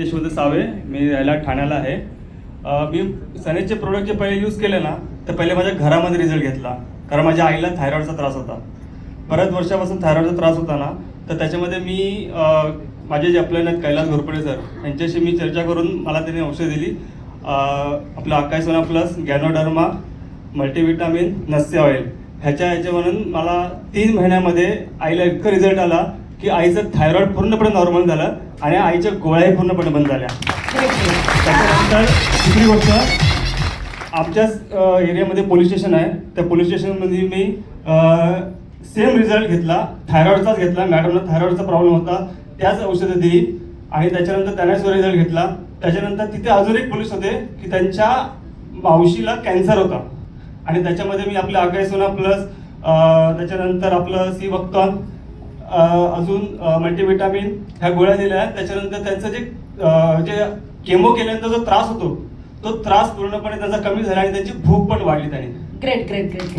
Yashwant save मी राहायला ठाण्याला आहे. मी सनेजचे प्रोडक्ट जे पहिले यूज केले ना तर पहिले माझ्या घरामध्ये रिझल्ट घेतला. कारण माझ्या आईला थायरॉईडचा त्रास होता. बऱ्याच वर्षापासून थायरॉईडचा त्रास होता ना तर त्याच्यामध्ये मी माझे जे आपले आहेत कैलास घोरपडे सर यांच्याशी मी चर्चा करून मला त्यांनी औषध दिली. आपलं Aakash Sona plus ganoderma multivitamin नस्य oil ह्याच्या ह्याच्या म्हणून मला तीन महिन्यामध्ये आईला इतकं रिझल्ट आला की आईचं थायरॉइड पूर्णपणे नॉर्मल झालं आणि आईच्या गोळ्याही पूर्णपणे बंद झाल्या. त्याच्यानंतर दुसरी गोष्ट आमच्याच एरियामध्ये पोलीस स्टेशन आहे. त्या पोलीस स्टेशनमध्ये मी सेम रिझल्ट घेतला. थायरॉइडचाच घेतला. मॅडमला थायरॉइडचा प्रॉब्लेम होता. त्याच औषधं दिली आणि त्याच्यानंतर त्याने जो रिझल्ट घेतला. त्याच्यानंतर तिथे अजून एक पोलीस होते की त्यांच्या मावशीला कॅन्सर होता. आणि त्याच्यामध्ये मी आपलं आकाय सोना प्लस त्याच्यानंतर आपलं सी बघतो अजून मल्टीविटामिन ह्या गोळ्या दिल्या आहेत. त्याच्यानंतर त्यांचं जे जे केमो केल्यानंतर जो त्रास होतो तो त्रास पूर्णपणे त्याचा कमी झाला आणि त्यांची भूक पण वाढली त्याने. Great great great